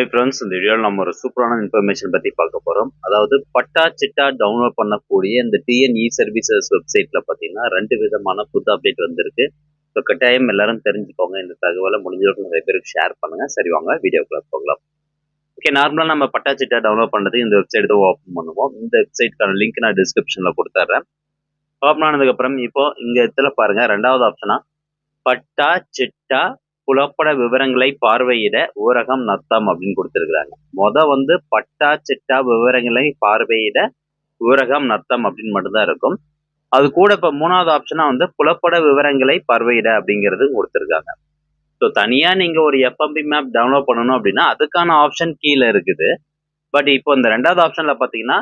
Hi friends இந்த வீடியோவில் நம்ம ஒரு சூப்பரான இன்ஃபர்மேஷன் பற்றி பார்க்க போகிறோம் அதாவது பட்டா சிட்டா டவுன்லோட் பண்ணக்கூடிய இந்த டிஎன்இ சர்வீசஸ் வெப்சைட்டில் பார்த்தீங்கன்னா ரெண்டு விதமான புது அப்டேட் வந்திருக்கு. ஸோ கட்டாயம் எல்லாரும் தெரிஞ்சுக்கோங்க. இந்த தகவலை முடிஞ்சவர்கள் நிறைய பேருக்கு ஷேர் பண்ணுங்கள் சரி வாங்க வீடியோக்குள்ளே போகலாம். ஓகே நார்மலாக நம்ம பட்டா சிட்டா டவுன்லோட் பண்ணுறது இந்த வெப்சைட் தான் ஓப்பன் பண்ணுவோம். இந்த வெப்சைட்டுக்கான லிங்க் நான் டிஸ்கிரிப்ஷனில் கொடுத்துட்றேன் ஓப்பன் ஆனதுக்கப்புறம் இப்போ இங்கே இடத்துல பாருங்கள் ரெண்டாவது ஆப்ஷனாக பட்டா சிட்டா புலப்பட விவரங்களை பார்வையிட ஊரகம் நத்தம் அப்படின்னு கொடுத்துருக்குறாங்க. மொத வந்து பட்டா சிட்டா விவரங்களை பார்வையிட ஊரகம் நத்தம் அப்படின்னு மட்டும்தான் இருக்கும். அது கூட இப்போ மூணாவது ஆப்ஷனா வந்து புலப்பட விவரங்களை பார்வையிட அப்படிங்கிறது கொடுத்துருக்காங்க. ஸோ தனியாக நீங்கள் ஒரு எஃப்எம்பி மேப் டவுன்லோட் பண்ணணும் அப்படின்னா அதுக்கான ஆப்ஷன் கீழே இருக்குது. பட் இப்போ இந்த ரெண்டாவது ஆப்ஷனில் பார்த்தீங்கன்னா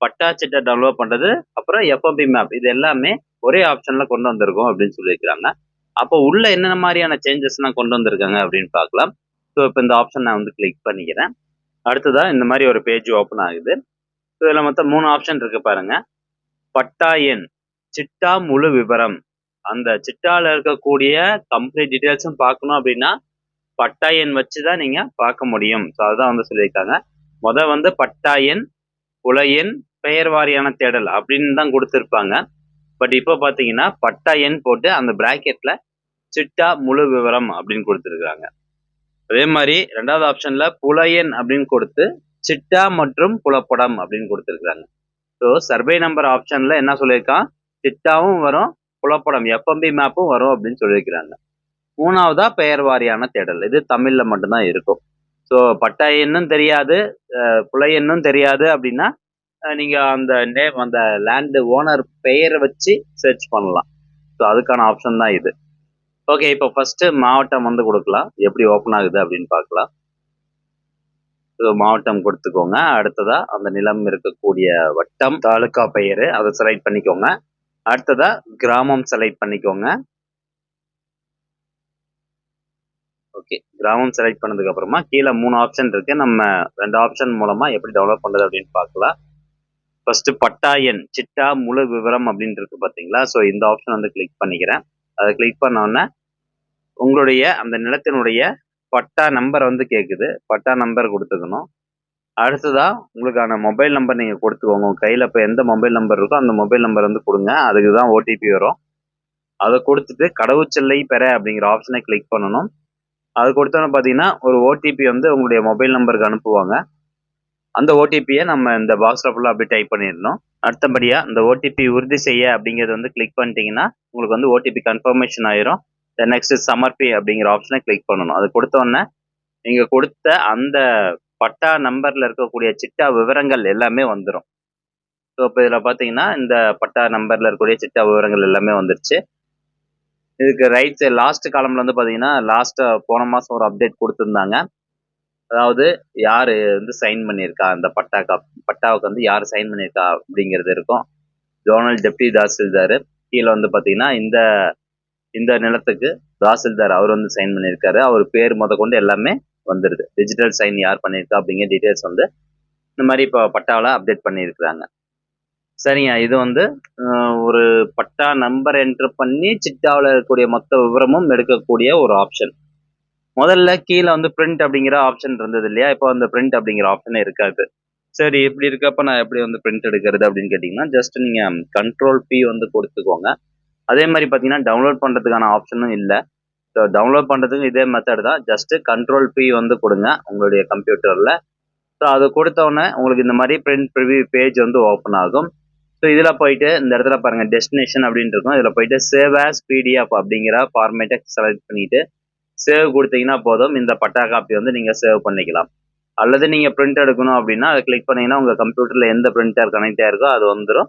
பட்டா சிட்டா டவுன்லோட் பண்ணுறது அப்புறம் எஃப்எம்பி மேப் இது எல்லாமே ஒரே ஆப்ஷனில் கொண்டு வந்திருக்கோம் அப்படின்னு சொல்லியிருக்கிறாங்க. அப்போ உள்ள என்னென்ன மாதிரியான சேஞ்சஸ்லாம் கொண்டு வந்திருக்காங்க அப்படின்னு பார்க்கலாம். ஸோ இப்போ இந்த ஆப்ஷன் நான் வந்து கிளிக் பண்ணிக்கிறேன். அடுத்ததாக இந்த மாதிரி ஒரு பேஜ் ஓப்பன் ஆகுது. ஸோ இதில் மொத்தம் மூணு ஆப்ஷன் இருக்கு பாருங்க. பட்டா எண் சிட்டா முழு விவரம். அந்த சிட்டால இருக்கக்கூடிய கம்ப்ளீட் டீட்டெயில்ஸும் பார்க்கணும் அப்படின்னா பட்டா எண் வச்சு தான் நீங்கள் பார்க்க முடியும். ஸோ அதுதான் வந்து சொல்லியிருக்காங்க. முதல் வந்து பட்டா எண் புல எண் பெயர் வாரியான தேடல் அப்படின்னு தான் கொடுத்துருப்பாங்க. பட் இப்போ பார்த்தீங்கன்னா பட்டா எண் போட்டு அந்த ப்ராக்கெட்டில் சிட்டா முழு விவரம் அப்படின்னு கொடுத்துருக்காங்க அதே மாதிரி ரெண்டாவது ஆப்ஷனில் புலையன் அப்படின்னு கொடுத்து சிட்டா மற்றும் புலப்படம் அப்படின்னு கொடுத்துருக்காங்க ஸோ சர்வே நம்பர் ஆப்ஷனில் என்ன சொல்லியிருக்கான்? சிட்டாவும் வரும் புலப்படம் எஃப்எம்பி மேப்பும் வரும் அப்படின்னு சொல்லியிருக்கிறாங்க. மூணாவதா பெயர் வாரியான தேடல். இது தமிழில் மட்டும்தான் இருக்கும். ஸோ பட்டா எண்ணும் தெரியாது புலையன்னும் தெரியாது அப்படின்னா நீங்க அந்த நேம் அந்த லேண்டு ஓனர் பெயரை வச்சு சர்ச் பண்ணலாம். ஸோ அதுக்கான ஆப்ஷன் தான் இது. ஓகே இப்போ ஃபர்ஸ்ட் மாவட்டம் வந்து கொடுக்கலாம். எப்படி ஓப்பன் ஆகுது அப்படின்னு பார்க்கலாம். ஸோ மாவட்டம் கொடுத்துக்கோங்க. அடுத்ததா அந்த நிலம் இருக்கக்கூடிய வட்டம் தாலுக்கா பெயர் அதை செலக்ட் பண்ணிக்கோங்க. அடுத்ததா கிராமம் செலக்ட் பண்ணிக்கோங்க. ஓகே கிராமம் செலக்ட் பண்ணதுக்கு அப்புறமா கீழே மூணு ஆப்ஷன் இருக்கு. நம்ம ரெண்டு ஆப்ஷன் மூலமா எப்படி டெவலப் பண்ணுறது அப்படின்னு பார்க்கலாம். ஃபர்ஸ்ட் பட்டா எண் சிட்டா முழு விவரம் அப்படின்னு இருக்கு பார்த்தீங்களா? ஸோ இந்த ஆப்ஷன் வந்து கிளிக் பண்ணிக்கிறேன். அதை கிளிக் பண்ணோன்னே உங்களுடைய அந்த நிலத்தினுடைய பட்டா நம்பர் வந்து கேட்குது பட்டா நம்பர் கொடுத்துக்கணும். அடுத்ததா உங்களுக்கான மொபைல் நம்பர் நீங்கள் கொடுத்துக்கோங்க. உங்கள் கையில் இப்போ எந்த மொபைல் நம்பர் இருக்கோ அந்த மொபைல் நம்பர் வந்து கொடுங்க. அதுக்கு தான் ஓடிபி வரும். அதை கொடுத்துட்டு கடவுச்செல்லை பெற அப்படிங்கிற ஆப்ஷனை கிளிக் பண்ணணும். அது கொடுத்தோன்னு பார்த்தீங்கன்னா ஒரு ஓடிபி வந்து உங்களுடைய மொபைல் நம்பருக்கு அனுப்புவாங்க. அந்த ஓடிபியை நம்ம இந்த பாக்ஸில் ஃபுல்லாக அப்படி டைப் பண்ணிடணும். அடுத்தபடியாக இந்த ஓடிபி உறுதி செய்ய அப்படிங்கிறது வந்து கிளிக் பண்ணிட்டீங்கன்னா உங்களுக்கு வந்து ஓடிபி கன்ஃபர்மேஷன் ஆயிரும். நெக்ஸ்ட் சமர்ப்பி அப்படிங்கிற ஆப்ஷனை கிளிக் பண்ணணும். அது கொடுத்தோடனே நீங்கள் கொடுத்த அந்த பட்டா நம்பரில் இருக்கக்கூடிய சிட்டா விவரங்கள் எல்லாமே வந்துடும் ஸோ இப்போ இதில் பார்த்தீங்கன்னா இந்த பட்டா நம்பரில் இருக்கக்கூடிய சிட்டா விவரங்கள் எல்லாமே வந்துருச்சு. இதுக்கு ரைட் லாஸ்ட் காலம்ல வந்து பார்த்தீங்கன்னா லாஸ்ட்டாக போன மாதம் ஒரு அப்டேட் கொடுத்துருந்தாங்க. அதாவது யார் வந்து சைன் பண்ணியிருக்கா? அந்த பட்டாக்கா பட்டாவுக்கு வந்து யார் சைன் பண்ணியிருக்கா அப்படிங்கிறது இருக்கும். ஜோனல் டெப்டி தாசில்தார். கீழே வந்து பார்த்தீங்கன்னா இந்த இந்த நிலத்துக்கு தாசில்தார் அவர் வந்து சைன் பண்ணியிருக்காரு. அவர் பேர் முத கொண்டு எல்லாமே வந்துடுது டிஜிட்டல் சைன் யார் பண்ணியிருக்கா அப்படிங்கிற டீட்டெயில்ஸ் வந்து இந்த மாதிரி இப்போ பட்டாவில் அப்டேட் பண்ணியிருக்கிறாங்க. சரிங்க இது வந்து ஒரு பட்டா நம்பர் என்ட்ரு பண்ணி சிட்டாவில் இருக்கக்கூடிய மொத்த விவரமும் எடுக்கக்கூடிய ஒரு ஆப்ஷன் முதல்ல கீழே வந்து பிரிண்ட் அப்படிங்கிற ஆப்ஷன் இருந்தது இல்லையா? இப்போ அந்த பிரிண்ட் அப்படிங்கிற ஆப்ஷனே இருக்காது. சரி இப்படி இருக்கப்ப நான் எப்படி வந்து பிரிண்ட் எடுக்கிறது அப்படின்னு கேட்டிங்கன்னா ஜஸ்ட் நீங்கள் கண்ட்ரோல் பி வந்து கொடுத்துக்கோங்க. அதே மாதிரி பார்த்தீங்கன்னா டவுன்லோட் பண்ணுறதுக்கான ஆப்ஷனும் இல்லை. ஸோ டவுன்லோட் பண்ணுறதுக்கு இதே மெத்தட் தான். ஜஸ்ட்டு கண்ட்ரோல் பி வந்து கொடுங்க உங்களுடைய கம்ப்யூட்டரில் ஸோ அது கொடுத்தோடனே உங்களுக்கு இந்த மாதிரி பிரிண்ட் ப்ரிவியூ பேஜ் வந்து ஓப்பன் ஆகும். ஸோ இதில் போயிட்டு இந்த இடத்துல பாருங்கள் டெஸ்டினேஷன் அப்படின்னு இருக்கும். இதில் போயிட்டு சேவ் ஆஸ் பிடிஎஃப் அப்படிங்கிற ஃபார்மேட்டை செலக்ட் பண்ணிவிட்டு சேவ் கொடுத்தீங்கன்னா போதும். இந்த பட்டா காப்பி வந்து நீங்கள் சேவ் பண்ணிக்கலாம். அல்லது நீங்கள் பிரிண்ட் எடுக்கணும் அப்படின்னா அதை கிளிக் பண்ணீங்கன்னா உங்கள் கம்ப்யூட்டரில் எந்த பிரிண்டர் கனெக்ட் ஆயிருக்கோ அது வந்துடும்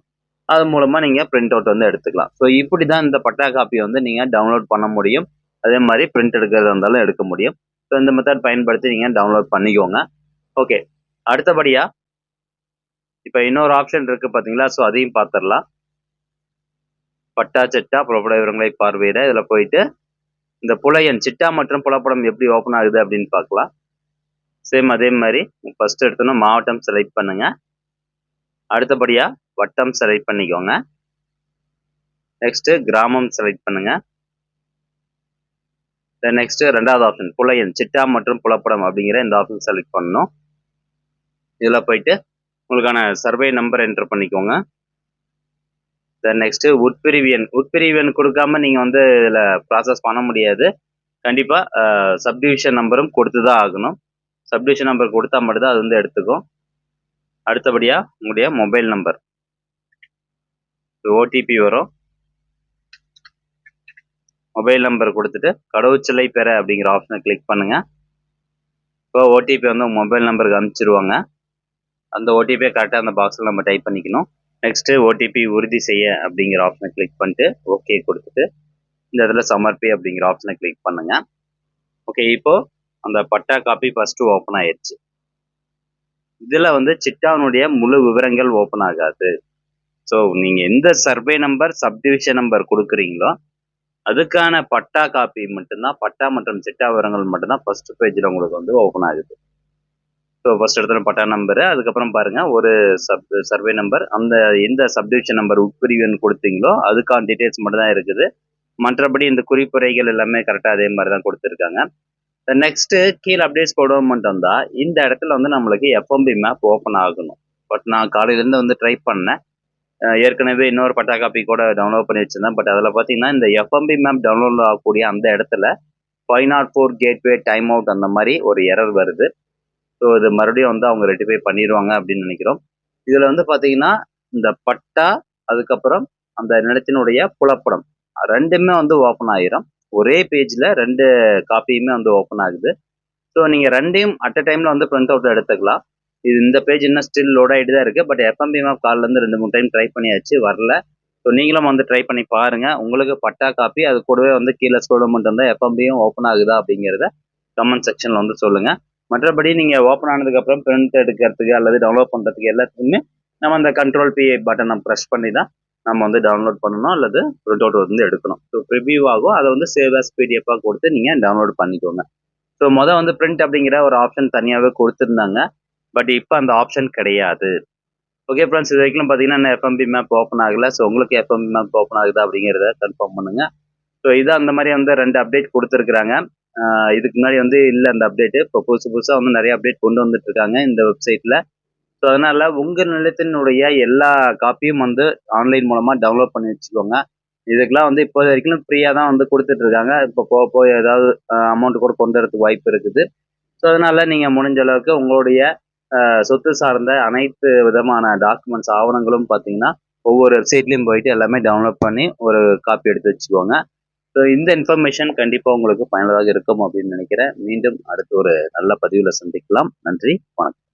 அது மூலமாக நீங்கள் பிரிண்ட் அவுட் வந்து எடுத்துக்கலாம். ஸோ இப்படி தான் இந்த பட்டா காப்பி வந்து நீங்கள் டவுன்லோட் பண்ண முடியும். அதே மாதிரி பிரிண்ட் எடுக்கிறதா இருந்தாலும் எடுக்க முடியும். ஸோ இந்த மெத்தட் பயன்படுத்தி நீங்கள் டவுன்லோட் பண்ணிக்கோங்க. ஓகே அடுத்தபடியாக இப்போ இன்னொரு ஆப்ஷன் இருக்குது பார்த்தீங்களா ஸோ அதையும் பார்த்துடலாம் பட்டா சட்டா புறப்பட விவரங்களை பார்வையிட. இதில் போயிட்டு இந்த புலையன் சிட்டா மற்றும் புலப்படம் எப்படி ஓப்பன் ஆகுது அப்படின்னு பார்க்கலாம். சேம் அதே மாதிரி ஃபஸ்ட்டு எடுத்தோன்னா மாவட்டம் செலக்ட் பண்ணுங்க. அடுத்தபடியாக வட்டம் செலக்ட் பண்ணிக்கோங்க. நெக்ஸ்ட்டு கிராமம் செலக்ட் பண்ணுங்க. தென் நெக்ஸ்ட்டு ரெண்டாவது ஆப்ஷன் புலையன் சிட்டா மற்றும் புலப்படம் அப்படிங்கிற இந்த ஆப்ஷன் செலக்ட் பண்ணணும். இதில் போயிட்டு உங்களுக்கான சர்வே நம்பர் என்டர் பண்ணிக்கோங்க. Then next உட்பிரிவியன். உட்பிரிவியன் கொடுக்காம நீங்கள் வந்து இதில் ப்ராசஸ் பண்ண முடியாது. கண்டிப்பாக சப்டிவிஷன் நம்பரும் கொடுத்து தான் ஆகணும். சப்டிவிஷன் நம்பர் கொடுத்தா மட்டும்தான் அது வந்து எடுத்துக்கும். அடுத்தபடியாக உங்களுடைய மொபைல் நம்பர் ஓடிபி வரும். மொபைல் நம்பர் கொடுத்துட்டு கடவுச்சலை பெற அப்படிங்கிற ஆப்ஷனை கிளிக் பண்ணுங்க. இப்போ ஓடிபி வந்து உங்கள் மொபைல் நம்பருக்கு அனுப்பிச்சிருவாங்க. அந்த ஓடிபியை கரெக்டாக அந்த பாக்ஸில் நம்ம டைப் பண்ணிக்கணும். நெக்ஸ்ட்டு ஓடிபி உறுதி செய்ய அப்படிங்கிற ஆப்ஷனை கிளிக் பண்ணிட்டு ஓகே கொடுத்துட்டு இந்த இடத்துல சமர்ப்பி அப்படிங்கிற ஆப்ஷனை கிளிக் பண்ணுங்கள் ஓகே இப்போ அந்த பட்டா காப்பி ஃபஸ்ட்டு ஓப்பன் ஆயிடுச்சு. இதில் வந்து சிட்டாவினுடைய முழு விவரங்கள் ஓப்பன் ஆகாது. ஸோ நீங்கள் எந்த சர்வே நம்பர் சப்டிவிஷன் நம்பர் கொடுக்குறீங்களோ அதுக்கான பட்டா காப்பி மட்டும்தான் பட்டா மற்றும் சிட்டா விவரங்கள் மட்டும்தான் ஃபஸ்ட்டு பேஜில் உங்களுக்கு வந்து ஓப்பன் ஆகுது. ஸோ ஃபர்ஸ்ட் இடத்துல பட்டா நம்பரு அதுக்கப்புறம் பாருங்க ஒரு சப் சர்வே நம்பர் அந்த எந்த சப்டிவிஷன் நம்பர் உட்பிரிவுன்னு கொடுத்தீங்களோ அதுக்கான டீட்டெயில்ஸ் மட்டும் தான் இருக்குது. மற்றபடி இந்த குறிப்புரைகள் எல்லாமே கரெக்டாக அதே மாதிரி தான் கொடுத்துருக்காங்க நெக்ஸ்ட்டு கீழே அப்டேட்ஸ் போடுவோம் மட்டும் தான் இந்த இடத்துல வந்து நம்மளுக்கு எஃப்எம்பி மேப் ஓப்பன் ஆகணும். பட் நான் காலையிலேருந்து வந்து ட்ரை பண்ணேன். ஏற்கனவே இன்னொரு பட்டா காப்பி கூட டவுன்லோட் பண்ணி வச்சிருந்தேன். பட் அதில் பார்த்தீங்கன்னா இந்த எஃப்எம்பி மேப் டவுன்லோட் ஆகக்கூடிய அந்த இடத்துல five nought four gateway time out அந்த மாதிரி ஒரு எரர் வருது. ஸோ இது மறுபடியும் வந்து அவங்க ரெட்டிஃபை பண்ணிடுவாங்க அப்படின்னு நினைக்கிறோம். இதில் வந்து பார்த்தீங்கன்னா இந்த பட்டா அதுக்கப்புறம் அந்த நிலத்தினுடைய புலப்படம் ரெண்டுமே வந்து ஓப்பன் ஆகிரும் ஒரே பேஜில் ரெண்டு காப்பியுமே வந்து ஓப்பன் ஆகுது. ஸோ நீங்கள் ரெண்டையும் அட் அ டைமில் வந்து ப்ரிண்ட் அவுட் எடுத்துக்கலாம். இது இந்த பேஜ் இன்னும் ஸ்டில் லோட் ஆகிட்டு தான் இருக்குது பட் எஃப்எம்பி மேப் கால்லேருந்து ரெண்டு மூணு டைம் ட்ரை பண்ணியாச்சு வரல. ஸோ நீங்களும் வந்து ட்ரை பண்ணி பாருங்கள் உங்களுக்கு பட்டா காப்பி அது கூடவே வந்து கீழே ஸ்கோல் மட்டும் எஃப்எம்பியும் ஓப்பன் ஆகுதா அப்படிங்கிறத கமெண்ட் செக்ஷனில் வந்து சொல்லுங்கள் மற்றபடி நீங்கள் ஓப்பன் ஆனதுக்கப்புறம் பிரிண்ட் எடுக்கிறதுக்கு அல்லது டவுன்லோட் பண்ணுறதுக்கு எல்லாத்துக்குமே நம்ம அந்த கண்ட்ரோல் பி பட்டனை ப்ரெஸ் பண்ணி தான் நம்ம வந்து டவுன்லோட் பண்ணணும் அல்லது பிரிண்ட் அவுட் வந்து எடுக்கணும். ஸோ ப்ரிவியூ ஆகும் அதை வந்து சேவ் ஆஸ் பிடிஎஃபாக கொடுத்து நீங்கள் டவுன்லோட் பண்ணிக்கோங்க. ஸோ மொதல் வந்து பிரிண்ட் அப்படிங்கிற ஒரு ஆப்ஷன் தனியாகவே கொடுத்துருந்தாங்க. பட் இப்போ அந்த ஆப்ஷன் கிடையாது. ஓகே ஃப்ரெண்ட்ஸ் இது வரைக்கும் பார்த்தீங்கன்னா எஃப்எம்பி மேப் ஓப்பன் ஆகலை. ஸோ உங்களுக்கு எஃப்எம்பி மேப் ஓப்பன் ஆகுதா அப்படிங்கிறத கன்ஃபார்ம் பண்ணுங்க. ஸோ இது அந்த மாதிரி வந்து ரெண்டு அப்டேட் கொடுத்துருக்குறாங்க. இதுக்கு முன்னாடி வந்து இல்லை அந்த அப்டேட்டு இப்போ புதுசு புதுசாக வந்து நிறைய அப்டேட் கொண்டு வந்துட்டு இருக்காங்க இந்த வெப்சைட்டில் ஸோ அதனால உங்கள் நிலத்தினுடைய எல்லா காப்பியும் வந்து ஆன்லைன் மூலமாக டவுன்லோட் பண்ணி வச்சுக்கோங்க. இதுக்கெல்லாம் வந்து இப்போ வரைக்கும் ஃப்ரீயாக தான் வந்து கொடுத்துட்டு இருக்காங்க. இப்போ போக போக ஏதாவது அமௌண்ட் கூட கொண்டு வரதுக்கு வாய்ப்பு இருக்குது. ஸோ அதனால நீங்கள் முடிஞ்ச அளவுக்கு உங்களுடைய சொத்து சார்ந்த அனைத்து விதமான டாக்குமெண்ட்ஸ் ஆவணங்களும் பார்த்தீங்கன்னா ஒவ்வொரு வெப்சைட்லையும் போயிட்டு எல்லாமே டவுன்லோட் பண்ணி ஒரு காப்பி எடுத்து வச்சுக்கோங்க. ஸோ இந்த இன்ஃபர்மேஷன் கண்டிப்பாக உங்களுக்கு பயனுள்ளதாக இருக்கும் அப்படின்னு நினைக்கிறேன். மீண்டும் அடுத்து ஒரு நல்ல பதிவில் சந்திக்கலாம். நன்றி. வணக்கம்.